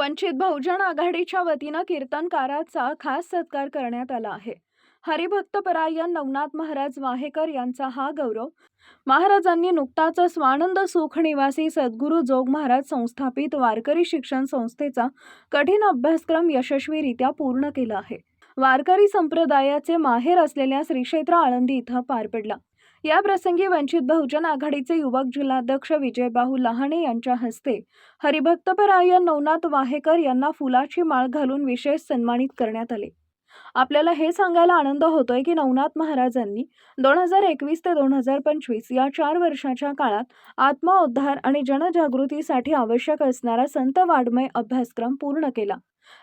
वंचित बहुजन आघाडीच्या वतीनं कीर्तनकाराचा खास सत्कार करण्यात आला आहे. हरिभक्तपरायण नवनाथ महाराज वाहेकर यांचा हा गौरव. महाराजांनी नुकताच स्वानंद सुख निवासी सद्गुरू जोग महाराज संस्थापित वारकरी शिक्षण संस्थेचा कठीण अभ्यासक्रम यशस्वीरित्या पूर्ण केला आहे. वारकरी संप्रदायाचे माहेर असलेल्या श्रीक्षेत्र आळंदी इथं पार पडला. या प्रसंगी वंचित बहुजन आघाडीचे युवक जिल्हाध्यक्ष विजयबाहू लहाणे यांच्या हस्ते हरिभक्तपरायण नवनाथ वाहेकर यांना फुलाची माळ घालून विशेष सन्मानित करण्यात आले. आपल्याला हे सांगायला आनंद होतोय की नवनाथ महाराजांनी दोन हजार एकवीस ते दोन हजार पंचवीस या चार वर्षाच्या काळात आत्मोद्धार आणि जनजागृतीसाठी आवश्यक असणारा संत वाड्मय अभ्यासक्रम पूर्ण केला.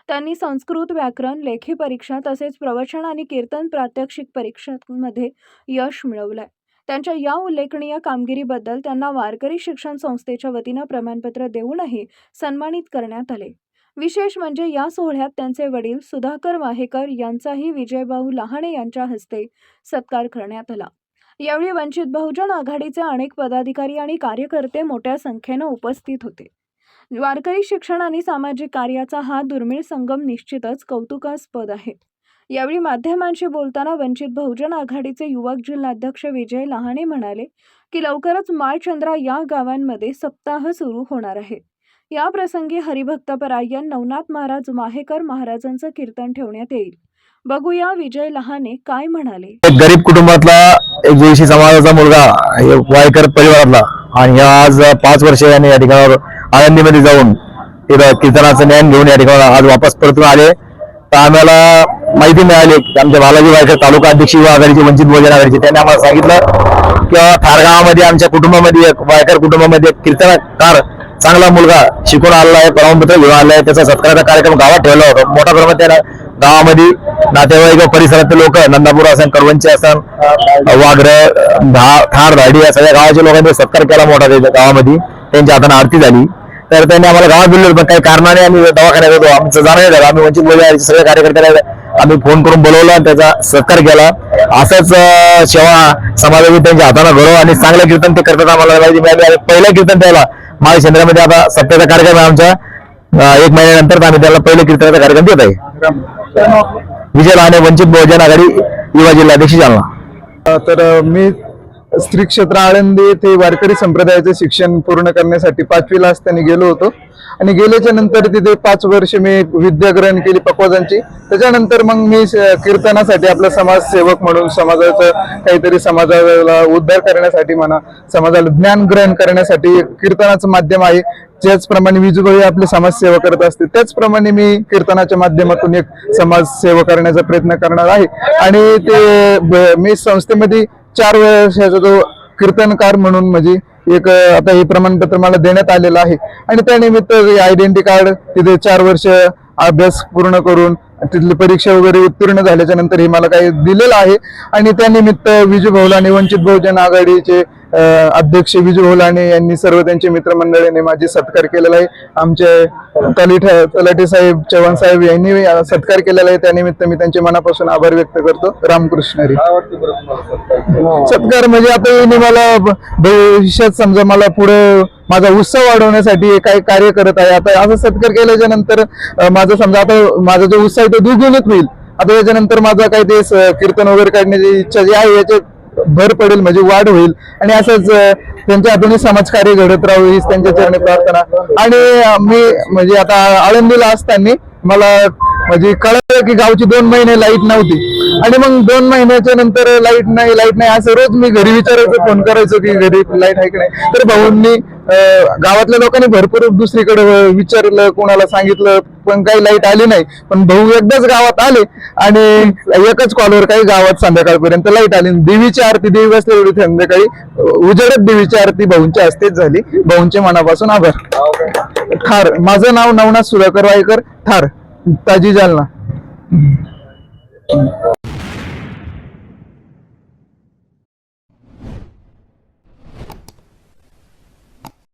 त्यांनी संस्कृत व्याकरण लेखी परीक्षा तसेच प्रवचन आणि कीर्तन प्रात्यक्षिक परीक्षांमध्ये यश मिळवलंय. त्यांच्या या उल्लेखनीय कामगिरीबद्दल त्यांना वारकरी शिक्षण संस्थेच्या वतीनं प्रमाणपत्र देऊनही सन्मानित करण्यात आले. विशेष म्हणजे या सोहळ्यात त्यांचे वडील सुधाकर वाहेकर यांचाही विजयभाऊ लहाणे यांच्या हस्ते सत्कार करण्यात आला. यावेळी वंचित बहुजन आघाडीचे अनेक पदाधिकारी आणि कार्यकर्ते मोठ्या संख्येनं उपस्थित होते. वारकरी शिक्षण आणि सामाजिक कार्याचा हा दुर्मिळ संगम निश्चितच कौतुकास्पद आहे. यावेळी माध्यमांशी बोलताना वंचित बहुजन आघाडीचे युवक जिल्हाध्यक्ष विजय लहाणे म्हणाले की लवकरच माळचंद्रा या गावांमध्ये सप्ताह सुरू होणार आहे. या प्रसंगी हरिभक्तपरायण नवनाथ महाराज माहेकर महाराजांचं कीर्तन ठेवण्यात येईल. बघूया विजय लहाने काय म्हणाले. एक गरीब कुटुंबातला एक जोशी समाजाचा मुलगा वायकर परिवारातला आणि आज पाच वर्ष याने या ठिकाणावर आळंदीमध्ये जाऊन कीर्तनाचं ज्ञान घेऊन या ठिकाणावर आज वापस परतून आले. तर आम्हाला माहिती मिळाली. आमच्या बालाजी वायकर तालुका अध्यक्ष युवा आघाडीचे वंचित बहुजन आघाडीचे. त्यांनी आम्हाला सांगितलं की थार गावामध्ये आमच्या कुटुंबामध्ये एक वायकर कुटुंबामध्ये एक कीर्तनकार चांगला मुलगा शिकून आलेला आहे प्रमाणपत्र घेऊन आलाय आहे. त्याचा सत्काराचा कार्यक्रम गावात ठेवला होता. मोठ्या प्रमाणात त्याला गावामध्ये नातेवाईक परिसरातले लोक नंदापूर असन करवंची असन वाघर थार धाडी या सगळ्या गावाच्या लोकांनी सत्कार केला मोठा त्याच्या गावामध्ये. त्यांच्या हाताने आरती झाली. तर त्यांनी आम्हाला गावात बोललो पण काही कारणाने आम्ही दवाखान्यात होतो. आमचं जाणं नाही झालं. आम्ही वंचित बोलले सगळ्या कार्यकर्त्याला आम्ही फोन करून बोलवलं आणि त्याचा सत्कार केला. असंच अं, सेवा समाजामध्ये त्यांच्या हाताने घडव आणि चांगलं कीर्तन ते करतात आम्हाला माहिती मिळाली. आणि पहिलं कीर्तन त्याला माझ्या चंद्रामध्ये आता सत्याचा कार्यक्रम आहे आमच्या एक महिन्यानंतर आम्ही त्याला पहिलं कीर्तनाचा कार्यक्रम देत आहे. विजय लहाने वंचित बहुजन आघाडी युवा जिल्हाध्यक्ष जालना. तर मी स्त्री क्षेत्र आळंदी येथे वारकरी संप्रदायाचे शिक्षण पूर्ण करण्यासाठी पाचवीला असताना गेलो होतो. आणि गेल्याच्यानंतर तिथे पाच वर्ष मी विद्या ग्रहण केली पकवाजांची. त्याच्यानंतर मग मी स- कीर्तनासाठी आपला समाजसेवक म्हणून समाजाचं काहीतरी समाजाला उद्धार करण्यासाठी म्हणा समाजाला ज्ञान ग्रहण करण्यासाठी कीर्तनाचं माध्यम आहे. ज्याचप्रमाणे विजूभाई आपली समाजसेवा करत असते. त्याचप्रमाणे मी कीर्तनाच्या माध्यमातून एक समाजसेवा करण्याचा प्रयत्न करणार आहे. आणि ते मी संस्थेमध्ये चार वर्षाचा जो कीर्तनकार म्हणून म्हणजे एक आता हे प्रमाणपत्र मला देण्यात आलेलं आहे. आणि त्यानिमित्त आयडेंटिटी कार्ड तिथे चार वर्ष अभ्यास पूर्ण करून तिथली परीक्षा वगैरे उत्तीर्ण झाल्याच्यानंतर हे मला काही दिलेलं आहे. आणि त्यानिमित्त विजू भवलाने वंचित बहुजन आघाडीचे अध्यक्ष विजू होलाने यांनी सर्व त्यांचे मित्रमंडळीने माझी सत्कार केलेला आहे. आमचे तलीठा तलाठी साहेब चव्हाण साहेब यांनी सत्कार केलेला आहे. त्यानिमित्त मी त्यांचे मनापासून आभार व्यक्त करतो. रामकृष्ण सत्कार म्हणजे आता यांनी मला भविष्यात समजा मला पुढे माझा उत्सव वाढवण्यासाठी काय कार्य करत आहे. आता असं सत्कार केल्याच्यानंतर माझा समजा आता माझा जो उत्साह आहे तो द्विगुणित होईल. आता याच्यानंतर माझा काही ते कीर्तन वगैरे काढण्याची इच्छा जी आहे याच्यात भर पडेल म्हणजे वाढ होईल. आणि असंच त्यांच्या हातून समाजकार्य घडत राहू हीच त्यांच्या चरणी प्रार्थना. आणि मी म्हणजे आता आळंदीला असताना मला म्हणजे कळलं की गावची दोन महिने लाइट नव्हती. आणि मग दोन महिन्याच्या नंतर लाइट नाही लाइट नाही असं रोज मी घरी विचारायचो फोन करायचो की घरी लाइट आहे की नाही. तर भाऊंनी गावातल्या लोकांनी भरपूर दुसरीकडे विचारलं कोणाला सांगितलं पण काही लाइट आली नाही. पण भाऊ एकदाच गावात आले आणि एकच कॉलवर काही गावात संध्याकाळपर्यंत लाइट आली देवीची आरती देवी बसली एवढी संध्याकाळी. उजेडत देवीची आरती भाऊंच्या हस्तेच झाली. भाऊंचे मनापासून आभार. ठार माझं नाव नवनाथ सुधाकर वायकर. ठार ताजी जालना.